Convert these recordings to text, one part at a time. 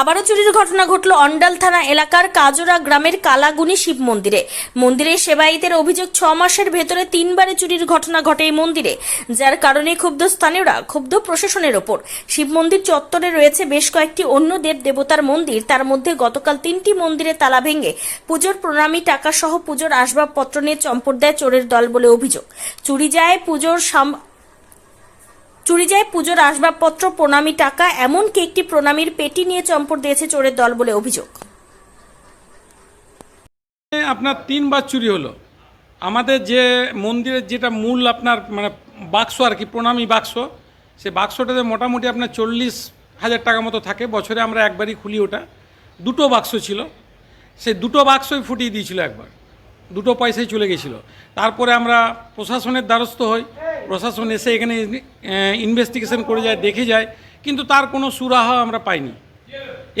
আবারও চুরির ঘটনা ঘটল অন্ডাল থানা এলাকার কাজরা গ্রামের কালাগুনি শিব মন্দিরে। মন্দিরের সেবায়িতের অভিযোগ ছ মাসের ভেতরে তিনবারে চুরির ঘটনা ঘটে এই মন্দিরে, যার কারণে ক্ষুব্ধ স্থানীয়রা, ক্ষুব্ধ প্রশাসনের ওপর। শিব মন্দির চত্বরে রয়েছে বেশ কয়েকটি অন্য দেব দেবতার মন্দির, তার মধ্যে গতকাল তিনটি মন্দিরে তালা ভেঙে পুজোর প্রণামী টাকা সহ পুজোর আসবাবপত্র নিয়ে চম্পট দেয় চোরের দল বলে অভিযোগ। চুরি যায় পুজোর সাম চুরি যায় পুজোর আসবাবপত্র, প্রণামী টাকা, এমনকি একটি প্রণামীর পেটি নিয়ে চম্পট দিয়েছে চোরের দল বলে অভিযোগ। আপনার তিনবার চুরি হলো। আমাদের যে মন্দিরের যেটা মূল আপনার মানে বাক্স আর কি, প্রণামী বাক্স, সে বাক্সটাতে মোটামুটি আপনার চল্লিশ হাজার টাকা মতো থাকে। বছরে আমরা একবারই খুলি ওটা। দুটো বাক্স ছিল। সে দুটো বাক্সই ফুটিয়ে দিয়েছিল একবার। দুটো পয়সাই চলে গেছিল। তারপরে আমরা প্রশাসনের দ্বারস্থ হই। প্রশাসন এসে এখানে ইনভেস্টিগেশন করে যায়, দেখে যায়, কিন্তু তার কোনো সুরাহা আমরা পাইনি।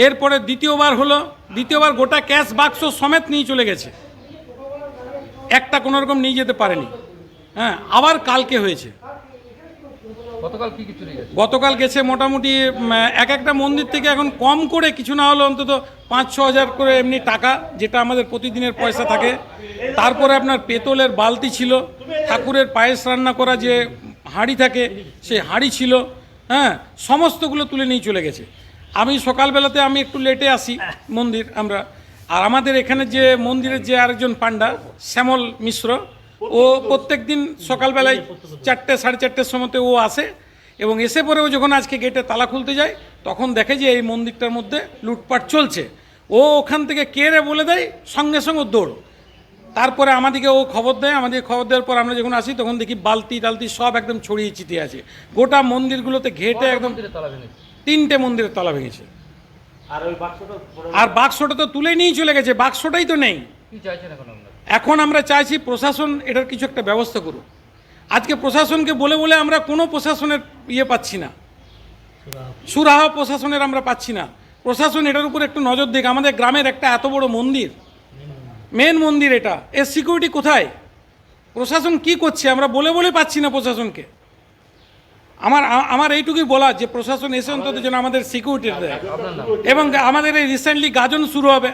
এরপরে দ্বিতীয়বার হলো, দ্বিতীয়বার গোটা ক্যাশ বাক্স সমেত নিয়ে চলে গেছে। একটা কোনোরকম নিয়ে যেতে পারেনি। হ্যাঁ আবার কালকে হয়েছে। গতকাল গেছে? মোটামুটি এক একটা মন্দির থেকে এখন কম করে, কিছু না হলে অন্তত পাঁচ, ছ হাজার করে এমনি টাকা, যেটা আমাদের প্রতিদিনের পয়সা থাকে। তারপরে আপনার পেতলের বালতি ছিল, ঠাকুরের পায়েস রান্না করা যে হাঁড়ি থাকে, সেই হাঁড়ি ছিল হ্যাঁ সমস্তগুলো তুলে নিয়ে চলে গেছে। আমি সকালবেলাতে আমি একটু লেটে আসি মন্দির, আমরা। আর আমাদের এখানে যে মন্দিরের যে আরেকজন পান্ডা শ্যামল মিশ্র ও প্রত্যেক দিন সকালবেলায় চারটে সাড়ে চারটের সময়তে ও আসে এবং এসে পরেও যখন আজকে গেটে তালা খুলতে যায় তখন দেখে যে এই মন্দিরটার মধ্যে লুটপাট চলছে। ও ওখান থেকে কেড়ে বলে দেয়? সঙ্গে সঙ্গে দৌড়। তারপরে আমাদেরকে ও খবর দেয় আমাদের খবর দেওয়ার পর আমরা যখন আসি তখন দেখি বালতি টালতি সব একদম ছড়িয়ে ছিটিয়ে আছে। গোটা মন্দিরগুলোতে ঘেটে একদম মন্দিরে তালা ভেঙেছে? তিনটে মন্দিরের তালা ভেঙেছে। আর বাক্সটা তো তুলে নিয়ে চলে গেছে বাক্সটাই তো নেই। কি চাইছেন এখন আপনারা? এখন আমরা চাইছি প্রশাসন এটার কিছু একটা ব্যবস্থা করুক। আজকে প্রশাসনকে বলে বলে আমরা কোনো প্রশাসনের ইয়ে পাচ্ছি না। সুরাহা প্রশাসনের আমরা পাচ্ছি না। প্রশাসন এটার উপর একটু নজর দিক। আমাদের গ্রামের একটা এত বড় মন্দির। মেন মন্দির এটা। এর সিকিউরিটি কোথায়? প্রশাসন কি করছে? আমরা বলে বলে পাচ্ছি না প্রশাসনকে। আমার আমার এইটুকুই বলা যে প্রশাসন এসে অন্তত যেন আমাদের সিকিউরিটি দেয়। এবং আমাদের এই রিসেন্টলি গাজন শুরু হবে।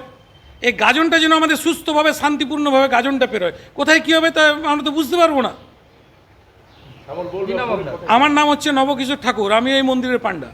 এই গাজনটা যেন আমাদের সুস্থভাবে শান্তিপূর্ণভাবে গাজনটা পেরোয় কোথায় কী হবে তা আমরা তো বুঝতে পারব না। আমার নাম হচ্ছে নবকিশোর ঠাকুর আমি এই মন্দিরের পান্ডা